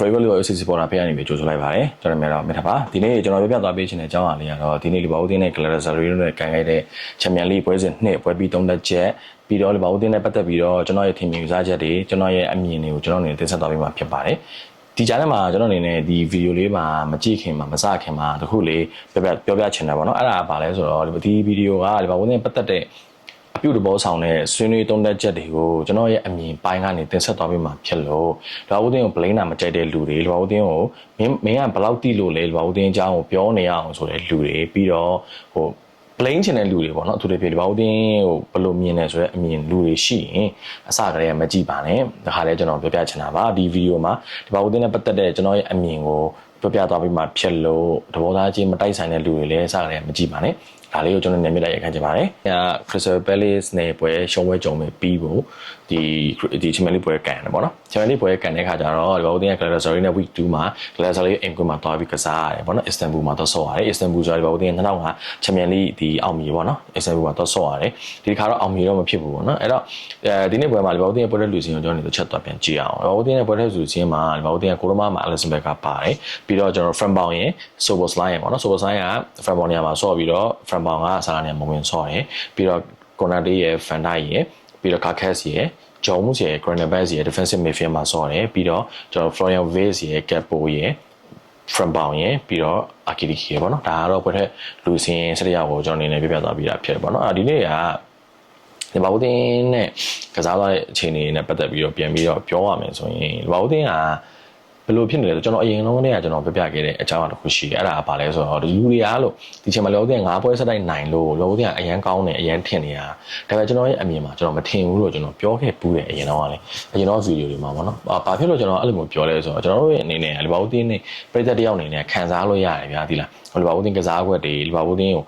Favorite လို့ OCC ပေါ်တာဖေးရနေပြီကြိုဆိုလိုက်ပါတယ်ကျွန်တော်များတော့မြတ်ထပါဒီနေ့ကျွန်တော်ပြပြသွားပေးချင်တဲ့အကြောင်းအရာလေးကတော့ဒီနေ့လီဗာပူးတင်းနဲ့ Galatasaray တို့နဲ့ကန်ခဲ့တဲ့ချန်ပီယံလိပွဲစဉ်နှစ်ပွဲပြီးသုံးသက်ချက်ပြီးတော့လီဗာပူးတင်းနဲ့ပတ်သက်ပြီးတော့ကျွန်တော်ရဲ့ထင်မြင်ယူဆချက်တွေကျွန်တော်ရဲ့အမြင်တွေကိုကျွန်တော်အနေနဲ့တင်ဆက်သွားပေးမှာဖြစ်ပါတယ်ဒီကြားထဲမှာကျွန်တော်အနေနဲ့ဒီဗီဒီယိုလေးမှာမကြည့်ခင်မှာမစခင်မှာတခုလေးပြောပြပြောပြချင်တယ်ပေါ့နော်အဲ့ဒါကဘာလဲဆိုတော့ဒီဗီဒီယိုကလီဗာပူးတင်းပတ်သက်တဲ့အ ပြုတ်တဘောဆောင်တဲ့ဆွေးနွေးသုံးသက်ချက်တွေကိုကျွန်တော်ရဲ့အမြင်ပိုင်းကနေတင်ဆက်သွားပေးမှာဖြစ်လို့လွာဦးတင်းကိုဘလိန်းနာမကြိုက်တဲ့လူတွေလွာဦးတင်းကိုမင်းမင်းကဘယ်လောက်တိလို့လဲလွာဦးတင်းအကြောင်းကိုပြောနေရအောင်ဆိုတဲ့လူတွေပြီးတော့ဟို blame ချင်တဲ့လူတွေပေါ့နော်အထူးသဖြင့်ဒီဘောက်တင်းကိုဘယ်လိုမြင်လဲဆိုတော့အမြင်လူတွေရှိရင်အစကတည်းကမကြည့်ပါနဲ့ဒါခါလဲကျွန်တော်ပြောပြချင်တာပါဒီဗီဒီယိုမှာဒီဘောက်တင်းနဲ့ပတ်သက်တဲ့ကျွန်တော်ရဲ့အမြင်ကိုပြောပြသွားပြီးမှဖြစ်လို့သဘောသားချင်းမတိုက်ဆိုင်တဲ့လူတွေလည်းအစကတည်းကမကြည့်ပါနဲ့ ဒါလေးကိုကျွန်တော်နာမည်လိုက်ရခံချင်ပါတယ်။အဲ Crystal Palace နဲ့ပွဲရှုံးပွဲကြုံမဲ့ပြီးဖို့ဒီဒီချီမန်လီပွဲကန်တယ်ပေါ့နော်။ချီမန်လီပွဲကန်တဲ့ခါကျတော့ဒီဘောက်တင်းရဲ့ Galatasaray နဲ့ week 2မှာ Galatasaray အိမ်ကွင်းမှာတွားပြီးကစားရတယ်ပေါ့နော်။ Istanbul မှာတော့ဆော့ရတယ်။ Istanbul ဆိုတော့ဒီဘောက်တင်း2005ချီမန်လီဒီအောင်မြေပေါ့နော်။ Istanbul မှာတော့ဆော့ရတယ်။ဒီခါတော့အောင်မြေတော့မဖြစ်ဘူးပေါ့နော်။အဲ့တော့အဲဒီနေ့ပွဲမှာဒီဘောက်တင်းရဲ့ပွဲတဲ့လူစင်းကိုကျွန်တော်နေတော့ချက်သွားပြန်ကြည့်အောင်။ဒီဘောက်တင်းရဲ့ပွဲတဲ့လူစင်းမှာဒီဘောက်တင်းရဲ့ကိုရမမှာ Alisson Becker ပါတယ်။ပြီးတော့ကျွန်တော် Frampong ရဲ့ Soboslai ရဲ့ပေါ့နော်။ Soboslai က Frampong နေရာမှာဆော့ပြီးတော့ Frampong ကဆာလာနေရာမဝင်ဆော့တယ်ပြီးတော့ Konate ရဲ့ Van Dijk ရဲ့ပြီးတော့ Carcass ရဲ့ Jones ရဲ့ Granabas ရဲ့ defensive midfield မှာဆော့တယ်ပြီးတော့ကျွန်တော် Florian Wirtz ရဲ့ Capo ရဲ့ from bound ရယ်ပြီးတော့ Akiriki ရယ်ပေါ့နော်ဒါကတော့ပွဲထက်လူစင်းစရရကိုကျွန်တော်အနေနဲ့ပြပြသွားပြီးတာဖြစ်တယ်ပေါ့နော်အဲဒီနေ့ကဒီဘာဘူးတင်နဲ့ကစားသွားတဲ့အခြေအနေနဲ့ပတ်သက်ပြီးတော့ပြန်ပြီးတော့ပြောရမယ်ဆိုရင်ဒီဘာဘူးတင်က ဘယ်လိုဖြစ်နေလဲဆိုကျွန်တော်အရင်လုံးတည်းကကျွန်တော်ပြပြခဲ့တဲ့အကြောင်းအရာတစ်ခုရှိတယ်အဲ့ဒါကဘာလဲဆိုတော့ဒီလူတွေအားလို့ဒီချိန်မှာလောကတင်ငါးပွဲဆက်တိုက်နိုင်လို့လောကတင်ကအရန်ကောင်းတယ်အရန်ထင်နေတာဒါပေမဲ့ကျွန်တော်ရဲ့အမြင်မှာကျွန်တော်မထင်ဘူးလို့ကျွန်တော်ပြောခဲ့ပူးတယ်အရင်တော့ကလည်းအရင်တော့ဗီဒီယိုတွေမှာပေါ့နော်ဘာဖြစ်လို့ကျွန်တော်အဲ့လိုမျိုးပြောလဲဆိုတော့ကျွန်တော်တို့ရဲ့အနေနဲ့လီဗာပူးတင်းနဲ့ပြည်သက်တယောက်အနေနဲ့ခံစားလို့ရတယ်ဗျာဒီလားလီဗာပူးတင်းကစားကွက်တွေလီဗာပူးတင်းကို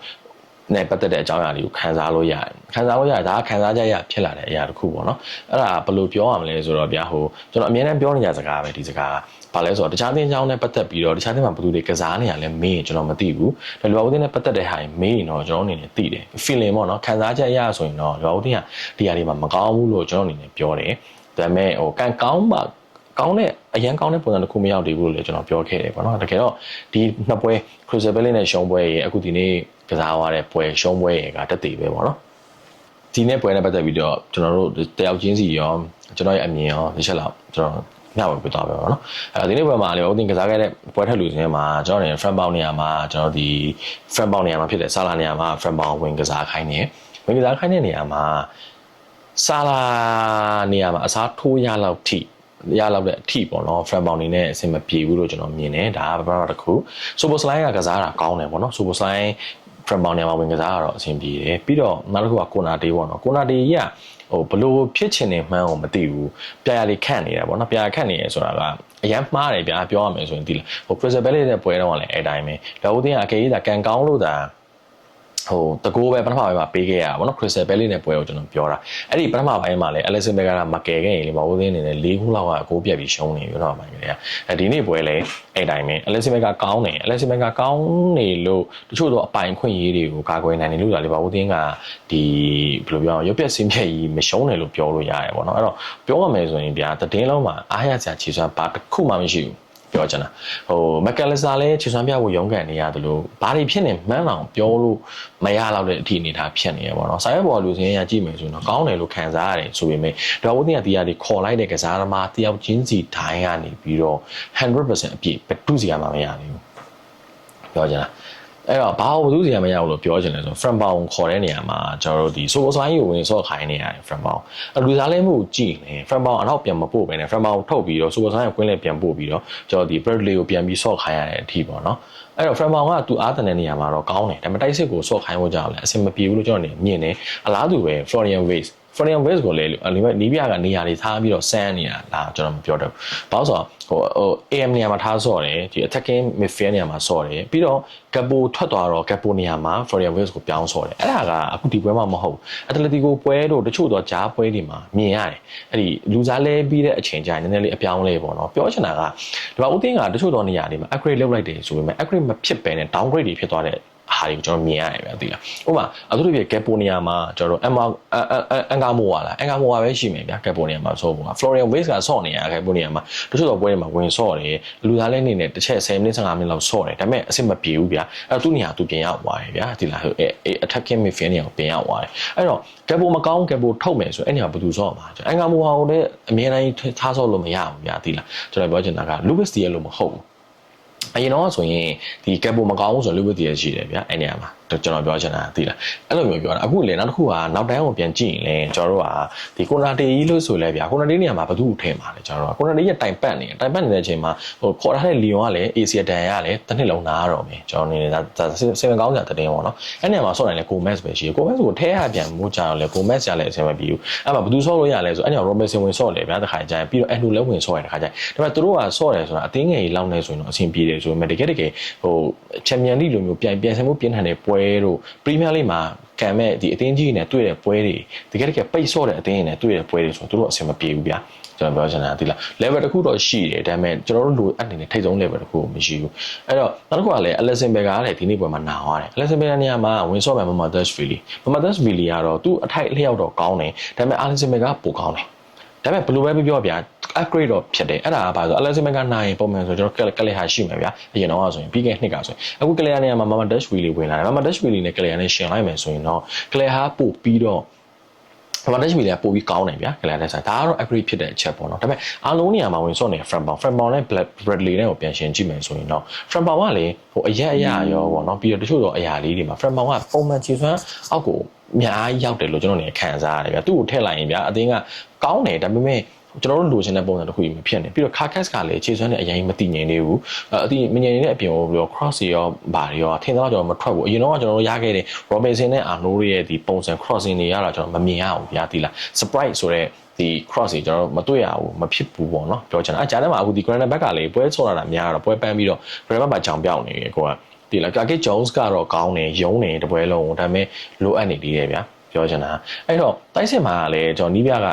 နဲ့ပတ်သက်တဲ့အကြောင်းအရာတွေကိုခံစားလို့ရတယ်ခံစားလို့ရတယ်ဒါကခံစားကြရဖြစ်လာတဲ့အရာတစ်ခုပေါ့နော်အဲ့ဒါဘယ်လိုပြောရမလဲဆိုတော့ဗျာဟိုကျွန်တော်အမြဲတမ်းပြောနေကြစကားပဲဒီစကားက ဘာလဲဆိုတော့တခြားသင်းအကြောင်းနဲ့ပတ်သက်ပြီးတော့တခြားသင်းမှာဘယ်သူတွေကစားနေရလဲမေးရင်ကျွန်တော်မသိဘူးဒါလိုပါဦးသင်းနဲ့ပတ်သက်တဲ့ဟာရင်မေးရင်တော့ကျွန်တော်အနေနဲ့သိတယ် feeling ပေါ့နော်ခံစားချက်အရဆိုရင်တော့လိုပါဦးသင်းကဒီဟာတွေမှာမကောင်းဘူးလို့ကျွန်တော်အနေနဲ့ပြောတယ်ဒါပေမဲ့ဟိုကန်ကောင်းမှကောင်းတဲ့အရန်ကောင်းတဲ့ပုံစံတစ်ခုမရောက်သေးဘူးလို့လည်းကျွန်တော်ပြောခဲ့တယ်ပေါ့နော်တကယ်တော့ဒီနှစ်ပွဲ Crystal Palace နဲ့ရှုံးပွဲရေအခုဒီနေ့ကစားသွားတဲ့ပွဲရှုံးပွဲရေကတက်တည်ပဲပေါ့နော်ဒီနေ့ပွဲနဲ့ပတ်သက်ပြီးတော့ကျွန်တော်တို့တယောက်ချင်းစီရောကျွန်တော်ရဲ့အမြင်ရောဒီချက်လောက်ကျွန်တော် ညဝယ်ပြသွားပဲပေါ့နော်အဲဒီနေ့ပွဲမှာလေဦးတင်ကစားခဲ့တဲ့ပွဲထက်လူစင်းမှာကျွန်တော်နေ front bound နေရာမှာကျွန်တော်ဒီ front bound နေရာမှာဖြစ်တဲ့ဆာလာနေရာမှာ front bound ဝင်ကစားခိုင်းနေဝင်ကစားခိုင်းတဲ့နေရာမှာဆာလာနေရာမှာအစားထိုးရလောက်ထိရလောက်တဲ့အထိပေါ့နော် front bound နေနဲ့အဆင်မပြေဘူးလို့ကျွန်တော်မြင်တယ်ဒါကဘာမှတစ်ခု super slide ကကစားတာကောင်းတယ်ပေါ့နော် super slide front bound နေရာမှာဝင်ကစားရတော့အဆင်ပြေတယ်ပြီးတော့နောက်တစ်ခုက corner day ပေါ့နော် corner day ကြီးကဟိုဘလို့ဖြစ်ချင်နေမှန်းကိုမသိဘူးပြရလေးခန့်နေတာပေါ့နော်ပြရခန့်နေရဆိုတာကအရန်မှားတယ်ဗျာပြောရမယ်ဆိုရင်ဒီဟို Crystal Palace နဲ့ပွဲတော့လည်းအဲ့တိုင်းပဲလောဦးတင်းကအကေကြီးဒါကန်ကောင်းလို့ဒါ ဟိုတကိုးပဲပထမပိုင်းမှာပေးခဲ့ရတာဗောနော် Crystal Palace နဲ့ပွဲကိုကျွန်တော်ပြောတာအဲ့ဒီပထမပိုင်းမှာလည်း Alisson Becker ကမကယ်ခဲ့ရင်လေမဟုတ်သေးနေနဲ့၄ခုလောက်ကအကိုးပြတ်ပြီးရှုံးနေပြီတော့ပိုင်းကလေးကအဲဒီနေ့ပွဲလည်းအဲ့တိုင်းပဲ Alisson Becker ကောင်းတယ် Alisson Becker ကောင်းနေလို့တချို့တော့အပိုင်ခွင့်ရေးတွေကိုကာကွယ်နိုင်တယ်လို့ဒါလေပါဦးသင်းကဒီဘယ်လိုပြောအောင်ရုပ်ပြက်စင်းပြက်ကြီးမရှုံးတယ်လို့ပြောလို့ရတယ်ဗောနော်အဲ့တော့ပြောရမယ်ဆိုရင်ဗျာတည်င်းလုံးမှာအားရစရာခြေစွမ်းဘာတစ်ခုမှမရှိဘူး ပြောချင်တာဟိုမက်ကယ်လစတာလည်းခြေစွမ်းပြဖို့ရုန်းကန်နေရတယ်လို့ဘာတွေဖြစ်နေမှန်းအောင်ပြောလို့မရတော့တဲ့အထိအနေထားဖြစ်နေရပေါ့နော်ဆိုင်ရဘော်လူစင်းရကြည့်မယ်ဆိုရင်တော့ကောင်းတယ်လို့ခံစားရတယ်ဆိုပေမဲ့ဒေါ်ဦးတင်ကတရားတွေခေါ်လိုက်တဲ့ကစားသမားတယောက်ချင်းစီတိုင်းကနေပြီးတော့100%အပြည့်ဘယ်သူစီကမှမရဘူးပြောချင်တာ အဲ့တော့ဘာလို့ဘယ်သူစီကမရဘူးလို့ပြောချင်လဲဆို from bound ခေါ်တဲ့နေရာမှာကျွန်တော်တို့ဒီ source line ကိုဝင်ဆော့ခိုင်းနေရတယ် from bound အလူစားလဲမှုကိုကြည့်နေ from bound အနောက်ပြန်မပို့ပဲနဲ့ from bound ထုတ်ပြီးတော့ source line ကိုကွင်းလဲပြန်ပို့ပြီးတော့ကျွန်တော်ဒီ Bradley ကိုပြန်ပြီးဆော့ခိုင်းရတဲ့အထိပေါ့နော်အဲ့တော့ from bound ကသူအားတန်တဲ့နေရာမှာတော့ကောင်းတယ်ဒါပေမဲ့တိုက်စစ်ကိုဆော့ခိုင်းဖို့ကြောင့်လည်းအဆင်မပြေဘူးလို့ကျွန်တော်နေမြင်တယ်အလားတူပဲ Florian Wirtz Florian Wirtz ကိုလည်းနီးပြကနေရာတွေထားပြီးတော့ဆန်းနေတာဒါကျွန်တော်မပြောတော့ဘူးဘာလို့ဆိုတော့ဟိုဟို AM နေရာမှာထားဆော့တယ်ဒီ attacking midfield နေရာမှာဆော့တယ်ပြီးတော့ Capo ထွက်သွားတော့ Capo နေရာမှာ Florian Wirtz ကိုပြောင်းဆော့တယ်အဲ့ဒါကအခုဒီပွဲမှာမဟုတ် Atletico ပွဲတို့တချို့တော့ဂျားပွဲတွေမှာမြင်ရတယ်အဲ့ဒီလူစားလဲပြီးတဲ့အချိန်ကျရင်နည်းနည်းလေးအပြောင်းလဲပေါ့နော်ပြောချင်တာကဒီမှာဦးသိန်းကတချို့တော့နေရာတွေမှာ upgrade လုပ်လိုက်တယ်ဆိုပေမဲ့ upgrade မဖြစ်ပဲနဲ့ downgrade တွေဖြစ်သွားတဲ့ ဟာဟာတွေကိုကျွန်တော်မြင်ရတယ်ဗျာသိလားဥပမာအခုတို့ပြကက်ပိုနီယာမှာကျွန်တော်တို့အမ်မာအန်ကာမိုဝါလားအန်ကာမိုဝါပဲရှိမယ်ဗျာကက်ပိုနီယာမှာဆော့ဖို့က Florian Waze ကဆော့နေရကက်ပိုနီယာမှာတချို့တော့ပွဲတွေမှာဝင်ဆော့တယ်လူသားလည်းနေနဲ့တစ်ချက်10မိနစ်15မိနစ်လောက်ဆော့တယ်ဒါပေမဲ့အဆင်မပြေဘူးဗျာအဲ့တော့သူ့နေရာသူပြင်ရောက်သွားတယ်ဗျာဒီလားဟို attacking midfield နေရာကိုပြင်ရောက်သွားတယ်အဲ့တော့ကက်ပိုမကောင်းကက်ပိုထုတ်မယ်ဆိုအဲ့နေရာဘယ်သူဆော့မှာအန်ကာမိုဝါကိုလည်းအမြဲတမ်းထားဆော့လို့မရဘူးဗျာဒီလားကျွန်တော်ပြောချင်တာက Lucas Diaz လို့မဟုတ်ဘူး အရင်တော့ဆိုရင်ဒီကက်ပိုမကောင်းဘူးဆိုလို့ Lucas Diaz ရှိတယ်ဗျာအဲ့နေရာမှာ ကျွန်တော်ပြောချင်တာသိလားအဲ့လိုမျိုးပြောတာအခုလေနောက်တစ်ခုကနောက်တိုင်းကိုပြန်ကြည့်ရင်လေကျွန်တော်တို့ကဒီကိုနာတေကြီးလို့ဆိုလဲဗျာကိုနာတေနေရာမှာဘယ်သူ့ထဲမှာလဲကျွန်တော်တို့ကကိုနာတေရဲ့တိုင်ပတ်နေတိုင်ပတ်နေတဲ့အချိန်မှာဟိုခေါ်ထားတဲ့လီယွန်ကလည်း ACA တန်ရလည်းတစ်နှစ်လုံးနားတော့မယ်ကျွန်တော်နေနေတာစင်ကောင်းကြတဲ့တင်းပေါ့နော်အဲ့နေရာမှာဆော့နိုင်လေကိုမက်စ်ပဲရှိတယ်ကိုမက်စ်ကိုထဲရပြန်မိုးကြတော့လေကိုမက်စ်ရလည်းအဆင်မပြေဘူးအဲ့မှာဘယ်သူဆော့လို့ရလဲဆိုအဲ့နေရာရောဘတ်ဆင်ဝင်ဆော့တယ်ဗျာတခါကျရင်ပြီးတော့အန်ဒူလည်းဝင်ဆော့ရတဲ့ခါကျရင်ဒါပေမဲ့သူတို့ကဆော့တယ်ဆိုတာအသင်းငယ်ကြီးလောက်နေဆိုရင်တော့အဆင်ပြေတယ်ဆိုပေမဲ့တကယ်တကယ်ဟိုချန်ပီယံလိလိုမျိုးပြန်ပြန်ဆင်မှုပြင်းထန်တဲ့ပွဲတို့ပရီးမီးယားလိမှာကံမဲ့ဒီအသင်းကြီးနဲ့တွေ့တဲ့ပွဲတွေတကယ်တကယ်ပိတ်ဆော့တဲ့အသင်းနဲ့တွေ့တဲ့ပွဲတွေဆိုတော့သူတို့အဆင်မပြေဘူးဗျာကျွန်တော်ပြောချင်တာဒီလား level တစ်ခုတော့ရှိတယ်ဒါပေမဲ့ကျွန်တော်တို့လိုအပ်နေတဲ့ထိပ်ဆုံး level တစ်ခုမရှိဘူးအဲ့တော့နောက်တစ်ခုကလည်း Alison Becker ကလည်းဒီနေ့ပွဲမှာနာသွားတယ် Alison Becker နေရာမှာဝင်ဆော့မယ် Mama Dashvili Mama Dashvili ကတော့သူ့အထိုက်အလျောက်တော့ကောင်းတယ်ဒါပေမဲ့ Alison Becker ကပိုကောင်းတယ် ဒါပေမဲ့ဘယ်လိုပဲပြောပြ upgrade တော့ဖြစ်တယ်အဲ့ဒါကဘာဆို Alison Becker နိုင်ရင်ပုံမှန်ဆိုကျွန်တော်ကလီဟာရှိမှာဗျာအရင်တော့ဆိုရင်ပြီးခဲ့နှစ်ကဆိုရင်အခုကလီဟာနေရာမှာ Mama Dashvili ဝင်လာတယ် Mama Dashvili နဲ့ကလီဟာနဲ့ရှင်လိုက်မယ်ဆိုရင်တော့ကလီဟာပို့ပြီးတော့ဘာတက်ချမီလည်းပို့ပြီးကောင်းတယ်ဗျာကလန်တက်ဆိုင်ဒါကတော့ upgrade ဖြစ်တဲ့အချက်ပေါ့နော်ဒါပေမဲ့အားလုံးနေရာမှာဝင်စော့နေ front bound front bound နဲ့ black bradley နဲ့ကိုပြန်ရှင်းကြည့်မယ်ဆိုရင်တော့ front bound ကလေဟိုအရက်အရရောပေါ့နော်ပြီးတော့တချို့တော့အရာလေးတွေမှာ front bound ကပုံမှန်ခြေစွမ်းအောက်ကို အများကြီးရောက်တယ်လို့ကျွန်တော်နေခံစားရတယ်ဗျာသူ့ကိုထည့်လိုက်ရင်ဗျာအတင်းကကောင်းတယ်ဒါပေမဲ့ကျွန်တော်တို့လိုချင်တဲ့ပုံစံတစ်ခုကြီးမဖြစ်နေပြီးတော့ carcass ကလည်းခြေစွမ်းနဲ့အရင်မတည်ငြိမ်သေးဘူးအတိမငြိမ်နေတဲ့အပြင်ကိုပြီးတော့ cross ရောဘာတွေရောထင်တော့ကျွန်တော်မထွက်ဘူးအရင်တော့ကျွန်တော်တို့ရခဲ့တဲ့ Robinson နဲ့ Arnold ရဲ့ဒီပုံစံ crossing တွေရတာကျွန်တော်မမြင်ရဘူးဗျာဒီလား surprise ဆိုတဲ့ဒီ cross တွေကျွန်တော်တို့မတွေ့ရဘူးမဖြစ်ဘူးပေါ့နော်ပြောချင်တာအကြမ်းထဲမှာအခုဒီ granite back ကလေပွဲဆော့လာတာများတော့ပွဲပန်းပြီးတော့ granite back မှာကြောင်ပြောင်းနေတယ်ကို ကဒီလား Kake Jones ကတော့ကောင်းတယ်ယုံတယ်တပွဲလုံးဒါပေမဲ့လိုအပ်နေသေးတယ်ဗျာပြောချင်တာအဲ့တော့တိုက်စစ်မှာလည်းကျွန်တော်နီးပြက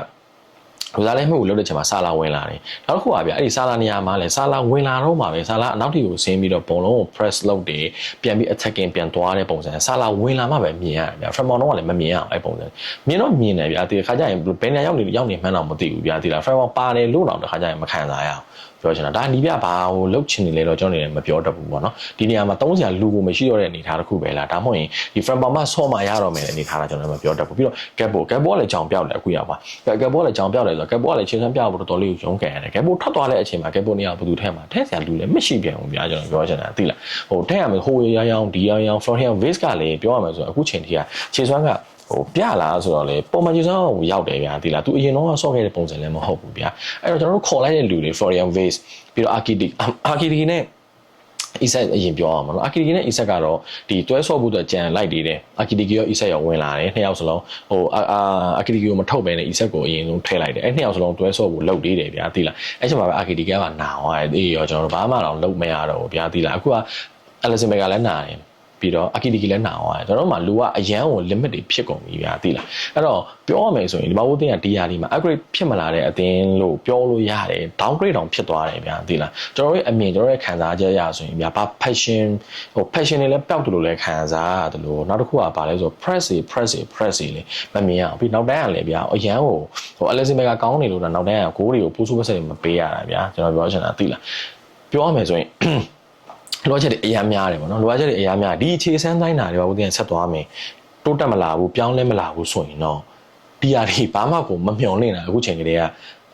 လူစားလဲမှုကိုလုပ်တဲ့ချိန်မှာဆာလာဝင်လာတယ်။နောက်တစ်ခုကဗျအဲ့ဒီဆာလာနေရာမှာလဲဆာလာဝင်လာတော့မှာပဲဆာလာအနောက်ထိကိုဆင်းပြီးတော့ပုံလုံးကို press လုပ်တယ်ပြန်ပြီး attacking ပြန်သွားတဲ့ပုံစံဆာလာဝင်လာမှပဲမြင်ရတယ်ဗျ။ From တော့ကလည်းမမြင်အောင်အဲ့ပုံစံမြင်တော့မြင်တယ်ဗျ။ဒီခါကျရင်ဘယ်နေရာရောက်နေရောက်နေမှန်းတော့မသိဘူးဗျ။ဒီလား From ပါတယ်လို့တော့တခါကျရင်မခံစားရအောင်ပြောချင်တာဒါနီးပြဘာကိုလုတ်ချင်နေလဲတော့ကျွန်တော်နေမပြောတတ်ဘူးပေါ့နော်ဒီနေရာမှာ30ရာလူကိုမရှိတော့တဲ့အနေအထားတစ်ခုပဲလားဒါမှမဟုတ်ရင်ဒီ front bomb ဆော့မှရတော့မယ်အနေအထားတာကျွန်တော်မပြောတတ်ဘူးပြီးတော့ gap ball gap ball လည်းကြောင်ပြောက်တယ်အခုရောက်ပါ gap ball လည်းကြောင်ပြောက်တယ်ဆိုတော့ gap ball လည်းချင်းစမ်းပြောက်ဖို့တော်တော်လေးရုန်းကန်ရတယ် gap ball ထွက်သွားတဲ့အချိန်မှာ gap ball နေရာဘယ်သူထဲမှာထဲဆရာလူလည်းမရှိပြန်ဘူးဗျာကျွန်တော်ပြောချင်တာသိလားဟိုထဲရမယ်ဟိုရရောင်ဒီရရောင် Florian Vase ကလည်းပြောရမယ်ဆိုတော့အခုချိန်ထိကခြေစွမ်းကဟိုပြလာဆိုတော့လေပုံမှန်ကြီးဆောင်ကိုရောက်တယ်ဗျာဒီလားသူအရင်တော့ဆော့ခဲ့တဲ့ပုံစံလည်းမဟုတ်ဘူးဗျာအဲ့တော့ကျွန်တော်တို့ခေါ်လိုက်တဲ့လူတွေ Florian Vase ပြီးတော့ Architect Architect နဲ့ Isak အရင်ပြောအောင်မနော် Architect နဲ့ Isak ကတော့ဒီတွဲဆော့ဖို့အတွက်ကြံလိုက်သေးတယ် Architect ရော Isak ရောဝင်လာတယ်နှစ်ယောက်စလုံးဟိုအာ Architect ကိုမထုတ်ဘဲနဲ့ Isak ကိုအရင်ဆုံးထည့်လိုက်တယ်အဲ့နှစ်ယောက်စလုံးတွဲဆော့ဖို့လုပ်သေးတယ်ဗျာသိလားအဲ့ချိန်မှာပဲ Architect ကနာသွားတယ်အေးရောကျွန်တော်တို့ဘာမှတော့လုပ်မရတော့ဘူးဗျာသိလားအခုက Alisson Becker လည်းနာတယ် ပြီးတော့အကီဒီကီလည်းနာသွားတယ်ကျွန်တော်တို့မှာလူကအရန်ကို limit တွေဖြစ်ကုန်ပြီဗျာသိလားအဲ့တော့ပြောရမယ်ဆိုရင်ဒီဘဝတင်းကဒီယာဒီမှာ upgrade ဖြစ်မလာတဲ့အသင်းလို့ပြောလို့ရတယ် downgrade တောင်ဖြစ်သွားတယ်ဗျာသိလားကျွန်တော်တို့ရဲ့အမြင်ကျွန်တော်တို့ရဲ့ခံစားချက်ရဆိုရင်ဗျာဘာ passion ဟို passion တွေလည်းပျောက်တယ်လို့လည်းခံစားရတယ်လို့နောက်တစ်ခုကဘာလဲဆို press တွေ press တွေ press တွေလေမမြင်အောင်ပြီးနောက်တိုင်းကလည်းဗျာအရန်ကိုဟို Alexander ကကောင်းနေလို့တော့နောက်တိုင်းကဂိုးတွေကိုပိုးဆိုးပစက်တွေမပေးရတာဗျာကျွန်တော်ပြောချင်တာသိလားပြောရမယ်ဆိုရင် လိုအပ်ချက်တွေအများများတယ်ပေါ့နော်လိုအပ်ချက်တွေအများများဒီအခြေစမ်းတိုင်းတာတွေပါဦးတင်ဆက်သွားမယ်တိုးတက်မလာဘူးပြောင်းလဲမလာဘူးဆိုရင်တော့ဒီအရာဘာမှကိုမမျှော်လင့်တာအခုချိန်ကလေးက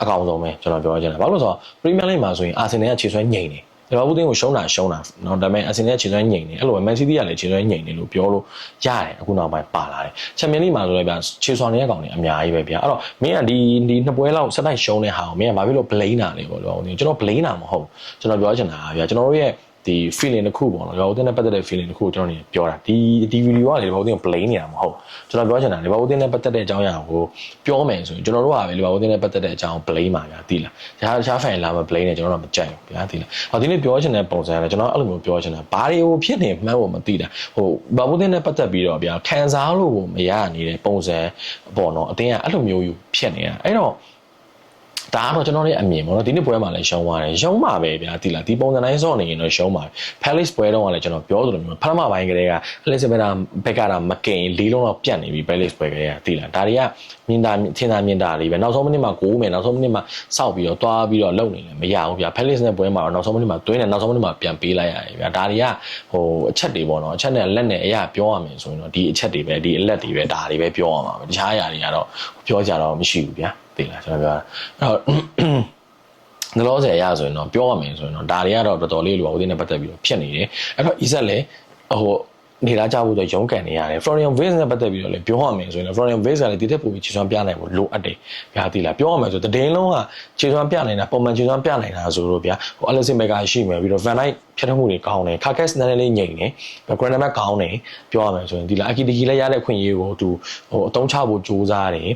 အကောင်ဆုံးပဲကျွန်တော်ပြောချင်တာဘာလို့လဲဆိုတော့ Premier League မှာဆိုရင်အာဆင်နယ်ကခြေဆွဲညိန်တယ်ဒီဘာဘူးတင်ကိုရှုံးတာရှုံးတာเนาะဒါပေမဲ့အစင်နဲ့ခြေစွမ်းညိန်နေအဲ့လိုပဲ Man City ကလည်းခြေစွမ်းညိန်နေလို့ပြောလို့ရတယ်အခုနောက်ပိုင်းပါလာတယ်ချန်ပီယံလိမှာဆိုလည်းဗျာခြေစွမ်းနေတဲ့ကောင်တွေအများကြီးပဲဗျာအဲ့တော့မင်းကဒီဒီနှစ်ပွဲလောက်ဆက်တိုက်ရှုံးတဲ့ဟာကိုမင်းကဘာဖြစ်လို့ blame တာလဲပေါ့လို့ကျွန်တော် blame တာမဟုတ်ကျွန်တော်ပြောချင်တာဗျာကျွန်တော်တို့ရဲ့ ဒီ feeling တစ်ခုပေါ့နော်။ရောဦးတင်နဲ့ပတ်သက်တဲ့ feeling တစ်ခုကိုကျွန်တော်နေပြောတာဒီဒီ video ကလေဘာဦးတင်ကို blame နေတာမဟုတ်ကျွန်တော်ပြောချင်တာလေဘာဦးတင်နဲ့ပတ်သက်တဲ့အကြောင်းအရာကိုပြောမယ်ဆိုရင်ကျွန်တော်တို့ကပဲလေဘာဦးတင်နဲ့ပတ်သက်တဲ့အကြောင်း blame ပါဗျာသိလား။ရှားရှားဖိုင်လာမ blame နဲ့ကျွန်တော်တို့မကြိုက်ဘူးဗျာသိလား။ဟောဒီနေ့ပြောချင်တဲ့ပုံစံကကျွန်တော်အဲ့လိုမျိုးပြောချင်တာဘာတွေကိုဖြစ်နေမှန်းကိုမသိတာဟိုဘာဦးတင်နဲ့ပတ်သက်ပြီးတော့ဗျာခံစားလို့ကိုမရနေတဲ့ပုံစံပေါ့နော်အတင်းကအဲ့လိုမျိုးယူဖြစ်နေတာအဲ့တော့ ဒါကတော့ကျွန်တော်ရဲ့အမြင်ပေါ့နော်ဒီနေ့ပွဲမှာလည်းရှုံးသွားတယ်ရှုံးမှာပဲဗျာဒီလားဒီပုံစံတိုင်းစော့နေရင်တော့ရှုံးပါ Palace ပွဲတော့ကလည်းကျွန်တော်ပြောသလိုမျိုးပထမပိုင်းကလေးက Palace ဘက်ကဘက်ကတာမကင်လေးလုံးတော့ပြတ်နေပြီ Palace ပွဲကလေးကဒီလားဒါတွေကမြင်တာထင်သာမြင်တာလေးပဲနောက်ဆုံးမိနစ်မှာ9မယ်နောက်ဆုံးမိနစ်မှာစောက်ပြီးတော့တွားပြီးတော့လုံနေလည်းမရဘူးဗျာ Palace နဲ့ပွဲမှာတော့နောက်ဆုံးမိနစ်မှာတွင်းတယ်နောက်ဆုံးမိနစ်မှာပြန်ပေးလိုက်ရတယ်ဗျာဒါတွေကဟိုအချက်တွေပေါ့နော်အချက်နဲ့လက်နဲ့အရာပြောရမယ်ဆိုရင်တော့ဒီအချက်တွေပဲဒီအလက်တွေပဲဒါတွေပဲပြောရမှာပဲတခြားအရာတွေကတော့ပြောကြတော့မရှိဘူးဗျာ သိလားကျွန်တော်ပြောတာအဲ့တော့ငလောဆယ်ရဆိုရင်တော့ပြောရမယ်ဆိုရင်တော့ဒါတွေကတော့တော်တော်လေးလိုပါဦးသေးနဲ့ပတ်သက်ပြီးတော့ဖြစ်နေတယ်အဲ့တော့ Isaac လည်းဟိုနေလာကြဖို့တော့ရုန်းကန်နေရတယ် Florian Vase နဲ့ပတ်သက်ပြီးတော့လည်းပြောရမယ်ဆိုရင်တော့ Florian Vase ကလည်းဒီထက်ပိုပြီးခြေစွမ်းပြနိုင်ဖို့လိုအပ်တယ်ဗျာဒီလားပြောရမယ်ဆိုတည်င်းလုံးကခြေစွမ်းပြနိုင်တာပုံမှန်ခြေစွမ်းပြနိုင်တာဆိုတော့ဗျာဟို Alex Mega ရှိမယ်ပြီးတော့ Van Dijk ဖြတ်ထမှုတွေကောင်းတယ် Carcass နည်းနည်းလေးညိန်တယ် Grand Mac ကောင်းတယ်ပြောရမယ်ဆိုရင်ဒီလား Akitiki လည်းရတဲ့ခွင့်ရေးကိုသူဟိုအတုံးချဖို့ကြိုးစားတယ်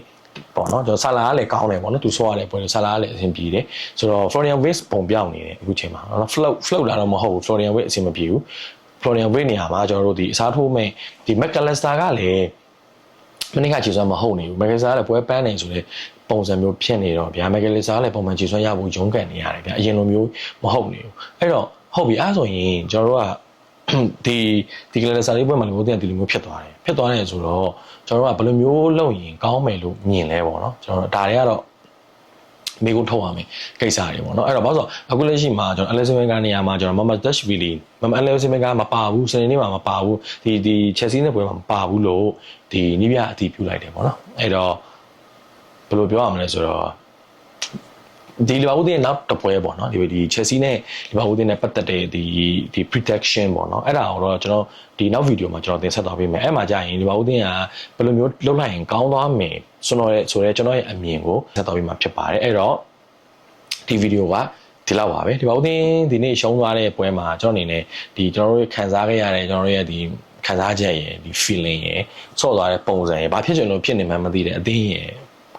ပေါ့နော်ကျွန်တော်ဆာလာကလည်းကောင်းတယ်ပေါ့နော်သူဆိုရတယ်ပွဲဆာလာကလည်းအဆင်ပြေတယ်ဆိုတော့ Florian Wirtz ပုံပြောင်းနေတယ်အခုချိန်မှာနော် float float လာတော့မဟုတ်ဘူး Florian Wirtz အဆင်မပြေဘူး Florian Wirtz နေရာမှာကျွန်တော်တို့ဒီအစားထိုးမဲ့ဒီ McAllister ကလည်းမနေ့ကခြေစွမ်းမဟုတ်နေဘူး McAllister ကလည်းပွဲပန်းနေဆိုတဲ့ပုံစံမျိုးဖြစ်နေတော့ဗျာ McAllister ကလည်းပုံမှန်ခြေစွမ်းရဖို့ရုန်းကန်နေရတယ်ဗျာအရင်လိုမျိုးမဟုတ်နေဘူးအဲ့တော့ဟုတ်ပြီအဲ့ဆိုရင်ကျွန်တော်တို့က ဒီဒီကလစာလေးပွဲမှာလည်းဘုရားဒီလိုမျိုးဖြစ်သွားတယ်ဖြစ်သွားတယ်ဆိုတော့ကျွန်တော်တို့ကဘယ်လိုမျိုးလုပ်ရင်ကောင်းမယ်လို့မြင်လဲပေါ့နော်ကျွန်တော်တို့ဒါတွေကတော့မိကိုထုတ်ရမယ်ကိစ္စတွေပေါ့နော်အဲ့တော့ဘာလို့ဆိုအခုလက်ရှိမှာကျွန်တော် Alisson ကနေရာမှာကျွန်တော် Mama Dashvili Mama Alisson ကမပါဘူးစနေနေ့မှာမပါဘူးဒီဒီ Chelsea နဲ့ပွဲမှာမပါဘူးလို့ဒီနိဗျာအတီးပြုလိုက်တယ်ပေါ့နော်အဲ့တော့ဘယ်လိုပြောရမလဲဆိုတော့ ဒီလီဗာပူးတဲ့နောက်တစ်ပွဲပေါ့နော်ဒီဒီ Chelsea နဲ့လီဗာပူးတဲ့နဲ့ပတ်သက်တဲ့ဒီဒီ protection ပေါ့နော်အဲ့ဒါကိုတော့ကျွန်တော်ဒီနောက်ဗီဒီယိုမှာကျွန်တော်တင်ဆက်သွားပေးမယ်အဲ့မှာကြာရင်လီဗာပူးတဲ့ကဘယ်လိုမျိုးလုပ်လိုက်ရင်ကောင်းသွားမယ်ဆိုတော့ဆိုရဲကျွန်တော်ရဲ့အမြင်ကိုဆက်သွားပေးမှာဖြစ်ပါတယ်အဲ့တော့ဒီဗီဒီယိုကဒီလောက်ပါပဲဒီပါဦးတင်ဒီနေ့ရှုံးသွားတဲ့ပွဲမှာကျွန်တော်အနေနဲ့ဒီကျွန်တော်တို့ခံစားခဲ့ရတဲ့ကျွန်တော်တို့ရဲ့ဒီခံစားချက်ရယ်ဒီ feeling ရယ်ဆော့သွားတဲ့ပုံစံရယ်ဘာဖြစ်ချင်လို့ဖြစ်နေမှန်းမသိတဲ့အသင်းရယ်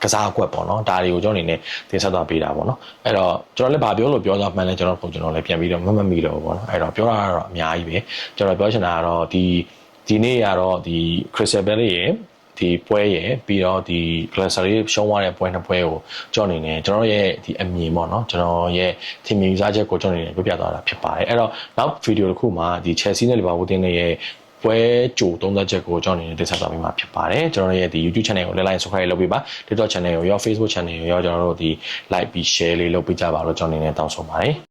ကစားအကွက်ပေါ့နော်ဒါတွေကိုကျွန်တော်အနေနဲ့တင်ဆက်သွားပေးတာပေါ့နော်အဲ့တော့ကျွန်တော်လည်းဗာပြောလို့ပြောသွားမှန်းလဲကျွန်တော်ပုံကျွန်တော်လည်းပြန်ပြီးတော့မမမီလို့ပေါ့နော်အဲ့တော့ပြောတာကတော့အများကြီးပဲကျွန်တော်ပြောချင်တာကတော့ဒီဒီနေ့ကတော့ဒီ Crystal Palace ရဲ့ဒီပွဲရယ်ပြီးတော့ဒီ Glacier ရှုံးသွားတဲ့ပွဲနှစ်ပွဲကိုကျွန်တော်အနေနဲ့ကျွန်တော်ရဲ့ဒီအမြင်ပေါ့နော်ကျွန်တော်ရဲ့ထင်မြင်ယူဆချက်ကိုကျွန်တော်အနေနဲ့ပြပြသွားတာဖြစ်ပါတယ်အဲ့တော့နောက်ဗီဒီယိုတစ်ခုမှာဒီ Chelsea နဲ့ Liverpool တင်းရဲ့ ပွဲကြိုသုံးသက်ချက်ကိုကျွန်တော်အနေနဲ့တင်ဆက်သွားပေးမှာဖြစ်ပါတယ်ကျွန်တော်ရဲ့ဒီ YouTube channel ကို like subscribe လုပ်ပေးပါ TikTok channel ကိုရော Facebook channel ကိုရောကျွန်တော်တို့ဒီ like ပြီး share လေးလုပ်ပေးကြပါလို့ကျွန်တော်အနေနဲ့တောင်းဆိုပါတယ်